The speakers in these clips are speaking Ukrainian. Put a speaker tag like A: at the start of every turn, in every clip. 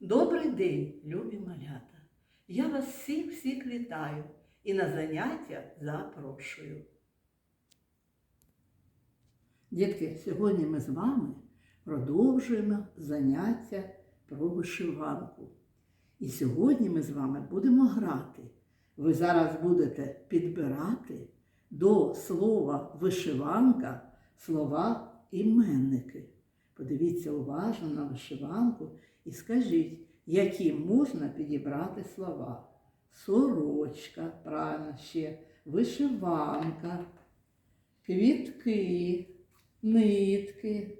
A: Добрий день, любі малята! Я вас всіх всіх вітаю і на заняття запрошую. Дітки, сьогодні ми з вами продовжуємо заняття про вишиванку. І сьогодні ми з вами будемо грати. Ви зараз будете підбирати до слова вишиванка слова іменники. Подивіться уважно на вишиванку і скажіть, які можна підібрати слова. Сорочка, правильно ще, вишиванка, квітки, нитки,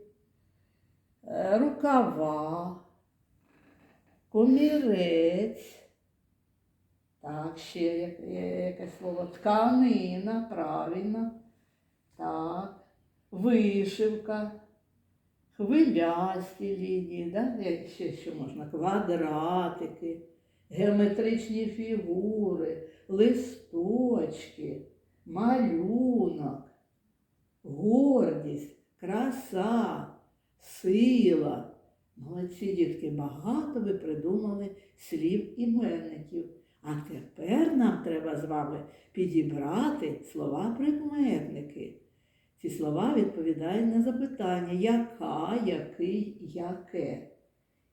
A: е, рукава, комірець. Так, ще якесь слово. Тканина, правильно. Так. Вишивка, хвилясті лінії, да? Як ще що можна? Квадратики, геометричні фігури, листочки, малюнок, гордість, краса, сила. Молодці дітки, багато ви придумали слів іменників. А тепер нам треба з вами підібрати слова-прикметники. Ці слова відповідають на запитання, яка, який, яке.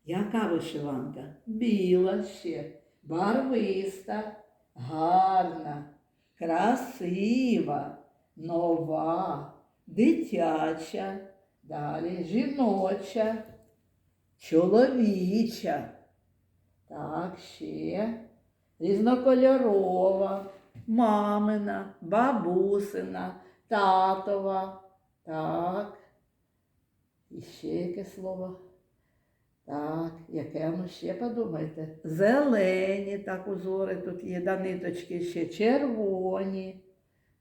A: Яка вишиванка? Біла ще, барвиста, гарна, красива, нова, дитяча, далі жіноча, чоловіча. Так, ще різнокольорова, мамина, бабусина, татова. Так. І ще яке слово? Так, яке ну ще подумайте? Зелені, так узори тут є, да ниточки ще червоні,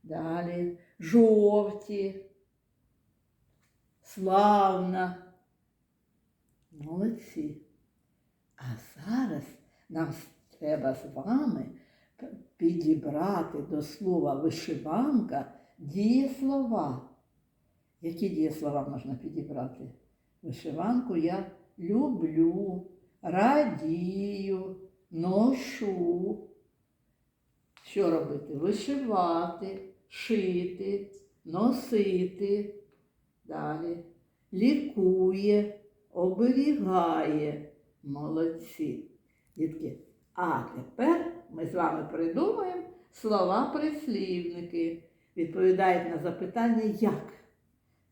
A: далі жовті, славна. Молодці. А зараз нам треба з вами підібрати до слова вишиванка дієслова. Які дієслова можна підібрати? Вишиванку я люблю, радію, ношу. Що робити? Вишивати, шити, носити. Далі. Лікує, оберігає. Молодці. Дітки. А тепер ми з вами придумаємо слова-прислівники. Відповідають на запитання як.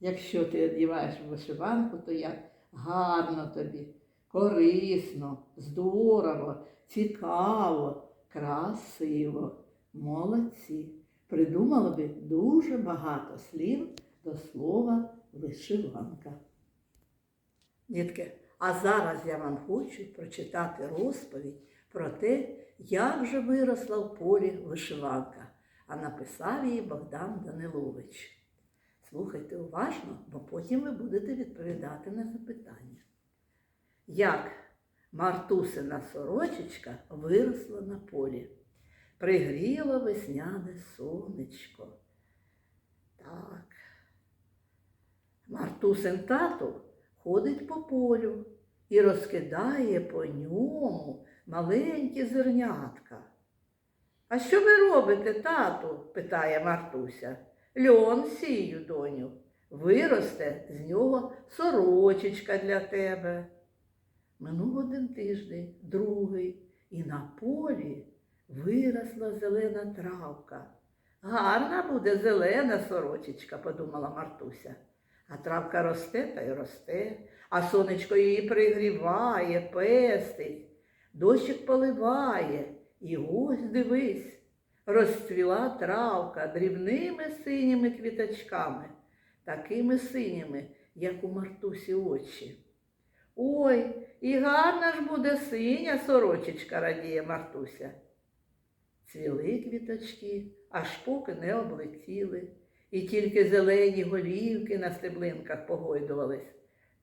A: Якщо ти одягаєш вишиванку, то як гарно тобі, корисно, здорово, цікаво, красиво. Молодці. Придумали би дуже багато слів до слова вишиванка. Дітки, а зараз я вам хочу прочитати розповідь про те, як же виросла в полі вишиванка, а написав її Богдан Данилович. Слухайте уважно, бо потім ви будете відповідати на запитання. Як Мартусина сорочечка виросла на полі, пригріло весняне сонечко. Так. Мартусин тато ходить по полю і розкидає по ньому маленькі зернятка. А що ви робите, тату? питає Мартуся. Льон сію, доню. Виросте з нього сорочечка для тебе. Минув один тиждень, другий, і на полі виросла зелена травка. Гарна буде зелена сорочечка, подумала Мартуся. А травка росте та й росте, а сонечко її пригріває, пестить, дощик поливає. І ось дивись, розцвіла травка дрібними синіми квіточками, такими синіми, як у Мартусі очі. Ой, і гарна ж буде синя сорочечка, радіє Мартуся. Цвіли квіточки, аж поки не облетіли, і тільки зелені голівки на стеблинках погойдувались.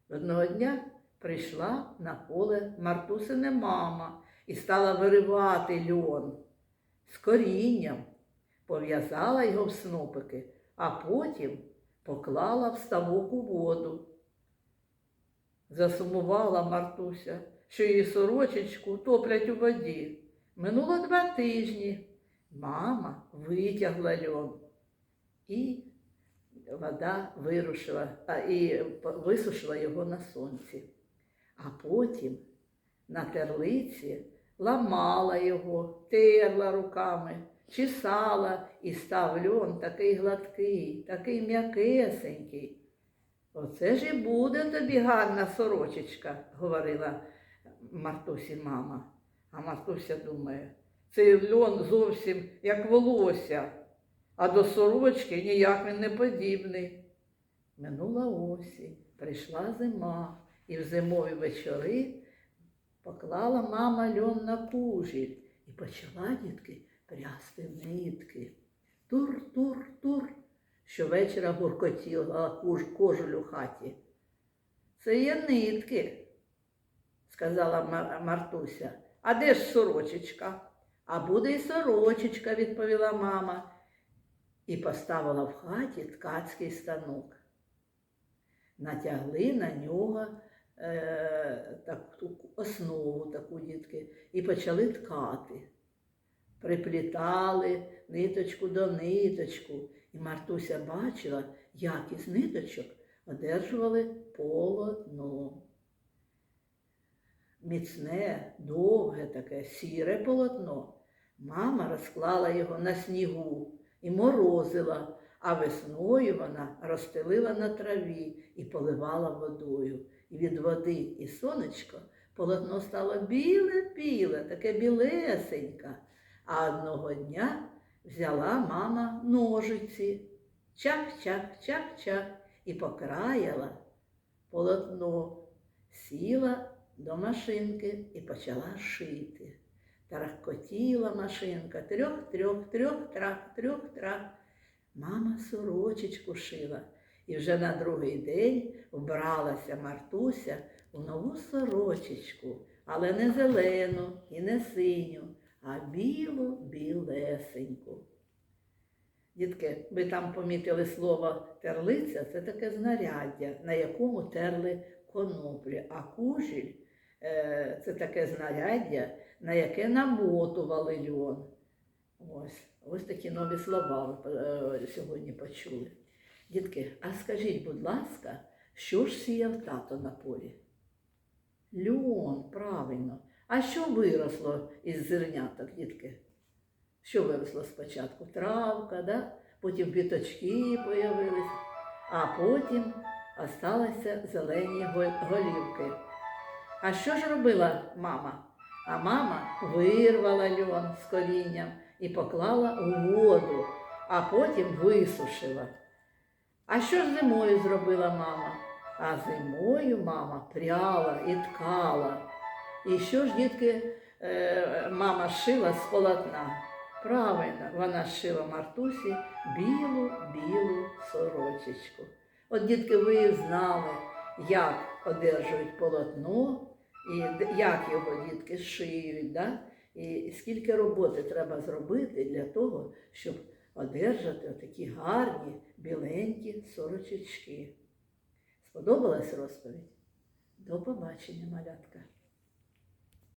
A: Одного дня прийшла на поле Мартусине мама і стала виривати льон з корінням, пов'язала його в снопики, а потім поклала в ставок у воду. Засумувала Мартуся. що її сорочечку топлять у воді. Минуло два тижні. Мама витягла льон, і вода вирушила, а, і висушила його на сонці. А потім на терлиці ламала його, терла руками, чесала і став льон такий гладкий, такий м'якесенький. Оце ж і буде тобі гарна сорочечка, говорила Мартусі мама. А Мартуся думає, цей льон зовсім як волосся, а до сорочки ніяк він не подібний. Минула осінь, прийшла зима, і в зимові вечори поклала мама льон на кужіль і почала, дітки, прясти нитки. Тур, тур, тур. Щовечора гуркотіла куж, кожуль у хаті. Це є нитки, сказала Мар- Мартуся. А де ж сорочечка? А буде й сорочечка, відповіла мама, і поставила в хаті ткацький станок. Натягли на нього так, ту основу таку дітки і почали ткати. Приплітали ниточку до ниточку, і Мартуся бачила, як із ниточок одержували полотно. Міцне, довге таке, сіре полотно. Мама розклала його на снігу і морозила, а весною вона розстелила на траві і поливала водою. Від води і сонечка полотно стало біле-біле, таке білесеньке. А одного дня взяла мама ножиці, чак-чак-чак-чак і покраяла полотно, сіла до машинки і почала шити. Тарахкотіла машинка, трьох-трьох, трьох-трах, трьох-трах. Мама сорочечку шила. І вже на другий день вбралася Мартуся у нову сорочечку, але не зелену і не синю, а білу білесеньку. Дітки, ви там помітили слово терлиця, це таке знаряддя, на якому терли коноплі, а кужіль е, це таке знаряддя, на яке намотували льон. Ось, ось такі нові слова ви е, сьогодні почули. Дітки, а скажіть, будь ласка, що ж сіяв тато на полі? Льон, правильно. А що виросло із зерняток, дітки? Що виросло спочатку? Травка, да? потім квіточки появилися, а потім осталися зелені голівки. А що ж робила мама? А мама вирвала льон з корінням і поклала у воду, а потім висушила. А що ж зимою зробила мама? А зимою мама пряла і ткала. І що ж, дітки, е, мама шила з полотна? Правильно, вона шила Мартусі білу-білу сорочечку. От дітки, ви знали, як одержують полотно, і як його дітки шиють, да? і скільки роботи треба зробити для того, щоб одержати такі гарні біленькі сорочечки. Сподобалась розповідь? До побачення, малятка!